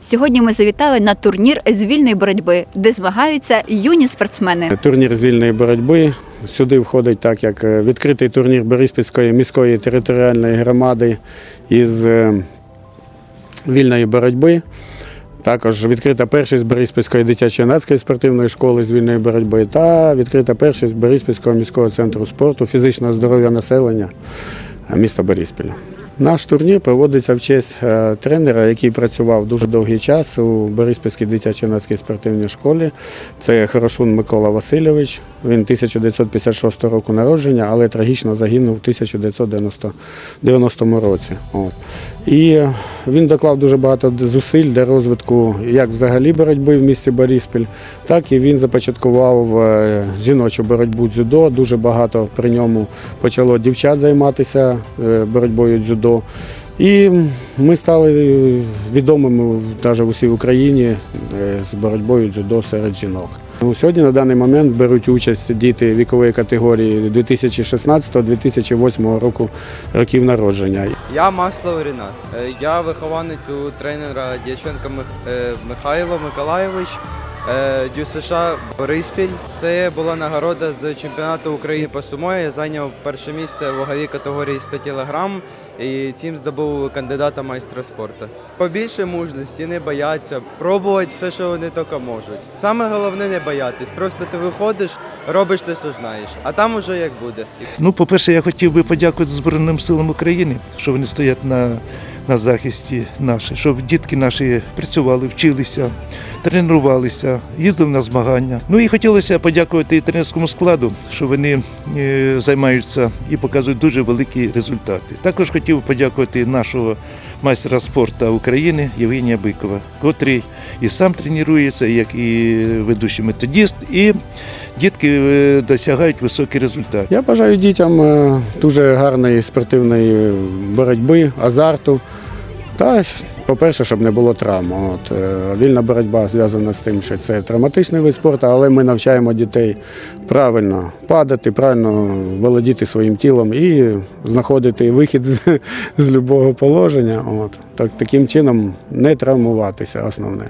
Сьогодні ми завітали на турнір з вільної боротьби, де змагаються юні спортсмени. Турнір з вільної боротьби. Сюди входить так, як е, відкритий турнір Бориспільської міської територіальної громади із е, вільної боротьби. Також відкрита першість Бориспільської дитячо-юнацької спортивної школи з вільної боротьби та відкрита першість Бориспільського міського центру спорту фізичного здоров'я населення е, міста Бориспіля. Наш турнір проводиться в честь е, тренера, який працював дуже довгий час у Бориспільській дитячо-юнацькій спортивній школі. Це Хорошун Микола Васильович. Він 1956 року народження, але трагічно загинув у 1990 році. І він доклав дуже багато зусиль для розвитку як взагалі боротьби в місті Бориспіль, так і він започаткував е, жіночу боротьбу дзюдо. Дуже багато при ньому почало дівчат займатися е, боротьбою дзюдо. І ми стали відомими навіть в усій Україні е, з боротьбою дзюдо серед жінок. Ну, Сьогодні на даний момент беруть участь діти вікової категорії 2016-2008 року років народження. Я Маслов Рінат. Е, Я вихованець у тренера Дяченка е, Михайло Миколайович. Е, ДЮСШ Бориспіль. Це була нагорода з чемпіонату України по сумо. Я зайняв перше місце в ваговій категорії 100 кг і цим здобув кандидата майстра спорту. Побільше мужності, не бояться, пробувати все, що вони тільки можуть. Саме головне не боятись. Просто ти виходиш, робиш те, що знаєш, а там уже як буде. Ну, по-перше, я хотів би подякувати Збройним силам України, що вони стоять на, на захисті наші, щоб дітки наші працювали, вчилися, тренувалися, їздили на змагання. Ну і хотілося подякувати і тренерському складу, що вони е, займаються і показують дуже великі результати. Також хотів подякувати нашого майстра спорту України Євгенія Бикова, котрий і сам тренується, як і ведучий методіст, і дітки е, досягають високі результати. Я бажаю дітям е, дуже гарної спортивної боротьби, азарту. Та, по-перше, щоб не було травм. От, е, вільна боротьба зв'язана з тим, що це травматичний вид спорту, але ми навчаємо дітей правильно падати, правильно володіти своїм тілом і знаходити вихід з, з будь-якого положення. От. Так, таким чином не травмуватися основне.